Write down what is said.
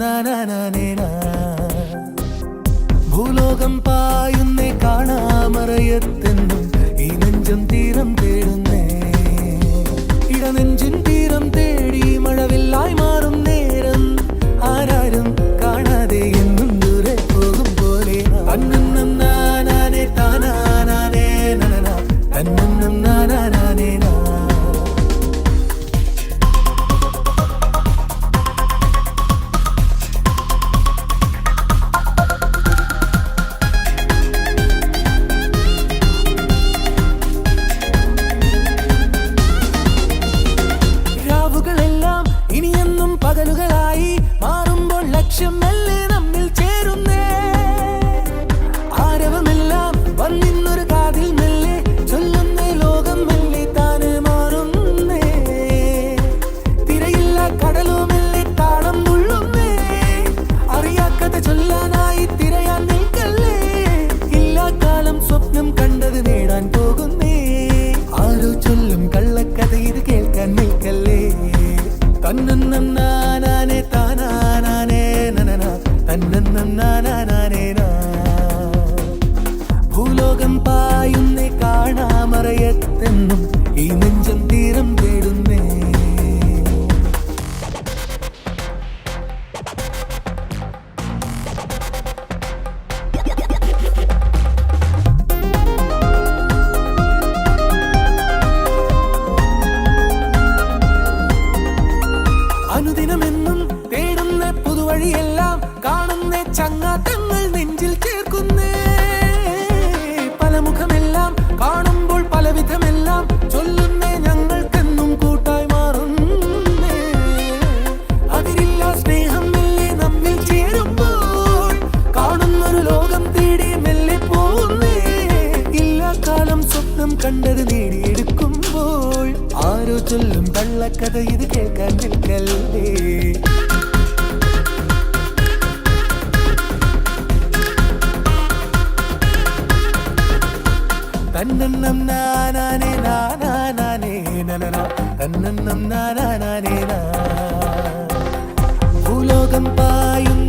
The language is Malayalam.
നാനാനെ. ഭൂലോകം പായുന്നേ കാണാമറയത്തെന്നും நெஞ்சின் ലക്ഷ്യം മെല്ലെ ചേരുന്നേ. ആരവമെല്ലാം വന്നിന്നൊരു കാതിൽ മെല്ലെ ചൊല്ലുന്നേ മാറുന്നേ. തിരയില്ല കടലോ മെല്ലെ താളം തുള്ളുന്നേ. അറിയാക്കഥ ചൊല്ലാനായി തിരയാൻ നിൽക്കല്ലേ. ഇല്ലാ കാലം സ്വപ്നം കണ്ടത് നേടാൻ കാണാമറയത്തെന്നും ഈ നെഞ്ചം തീരം തേടുന്നേ. അനുദിനമെന്നും തേടുന്ന പുതുവഴിയെല്ലാം കാണുന്ന ചങ്ങാത്തങ്ങൾ நல்ல கதை இது கேட்க நிற்கல்லே. தன்னன்னம் நானே நானே நனனா. தன்னன்னம் நானே நான் பூலோகம் பாயும்